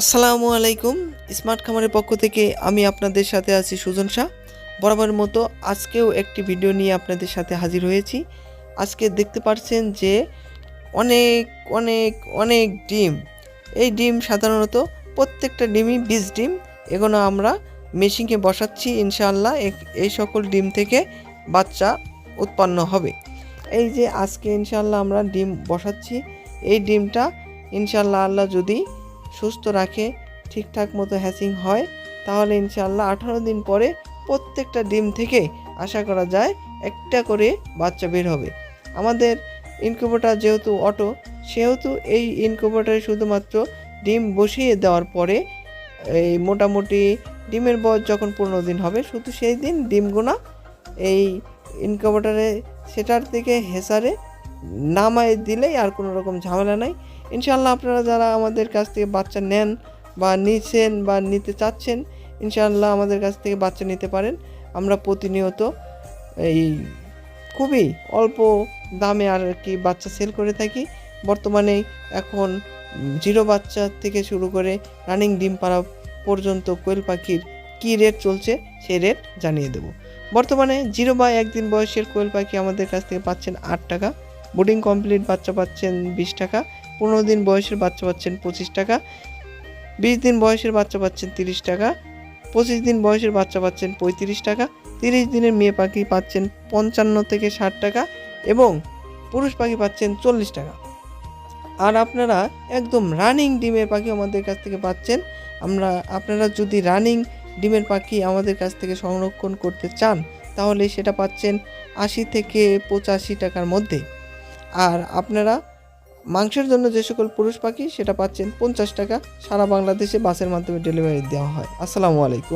আসসালামু আলাইকুম। স্মার্ট খামারের পক্ষ থেকে আমি আপনাদের সাথে আছি সুজন শাহ। বরাবরের মতো আজকেও একটি ভিডিও নিয়ে আপনাদের সাথে হাজির হয়েছি। আজকে দেখতে পাচ্ছেন যে অনেক অনেক অনেক ডিম। এই ডিম সাধারণত প্রত্যেকটা ডিমই বীজ ডিম। এগুলো আমরা মেশিনে বসাচ্ছি, ইনশাআল্লাহ এই সকল ডিম থেকে বাচ্চা উৎপন্ন হবে। এই যে আজকে ইনশাআল্লাহ আমরা ডিম বসাচ্ছি। এই ডিমটা ইনশাআল্লাহ আল্লাহ যদি সুস্থ রাখে, ঠিকঠাক মতো হ্যাচিং হয়, তাহলে ইনশাল্লাহ আঠারো দিন পরে প্রত্যেকটা ডিম থেকে আশা করা যায় একটা করে বাচ্চা বের হবে। আমাদের ইনকিউবেটার যেহেতু অটো সেহেতু এই ইনকিউবেটারে শুধুমাত্র ডিম বসিয়ে দেওয়ার পরে এই মোটামুটি ডিমের বয়স যখন পনেরো দিন হবে, শুধু সেই দিন ডিমগুনা এই ইনকিউবেটারে সেটার থেকে হেসারে নামায় দিলেই আর কোনো রকম ঝামেলা নাই। ইনশাল্লাহ আপনারা যারা আমাদের কাছ থেকে বাচ্চা নেন বা নিছেন বা নিতে চাচ্ছেন ইনশাল্লাহ আমাদের কাছ থেকে বাচ্চা নিতে পারেন। আমরা প্রতিনিয়ত এই খুবই অল্প দামে আর কি বাচ্চা সেল করে থাকি। বর্তমানে এখন জিরো বাচ্চা থেকে শুরু করে রানিং ডিম পাড়া পর্যন্ত কোয়েল পাখির কী রেট চলছে সেই রেট জানিয়ে দেবো। বর্তমানে জিরো বা একদিন বয়সের কোয়েল পাখি আমাদের কাছ থেকে পাচ্ছেন আট টাকা, বোর্ডিং কমপ্লিট বাচ্চা পাচ্ছেন বিশ টাকা পনেরো দিন বয়সের বাচ্চা পাচ্ছেন পঁচিশ টাকা, বিশ দিন বয়সের বাচ্চা পাচ্ছেন তিরিশ টাকা, পঁচিশ দিন বয়সের বাচ্চা পাচ্ছেন পঁয়ত্রিশ টাকা, তিরিশ দিনের মেয়ে পাখি পাচ্ছেন পঞ্চান্ন থেকে ষাট টাকা এবং পুরুষ পাখি পাচ্ছেন চল্লিশ টাকা। আর আপনারা একদম রানিং ডিমের পাখি আমাদের কাছ থেকে পাচ্ছেন। আমরা, আপনারা যদি রানিং ডিমের পাখি আমাদের কাছ থেকে সংরক্ষণ করতে চান, তাহলে সেটা পাচ্ছেন আশি থেকে পঁচাশি টাকার মধ্যে। আর আপনারা মাংসের জন্য যে সকল পুরুষ পাখি, সেটা পাচ্ছেন পঞ্চাশ টাকা। সারা বাংলাদেশে বাসের মাধ্যমে ডেলিভারি দেওয়া হয়। আসসালামু আলাইকুম।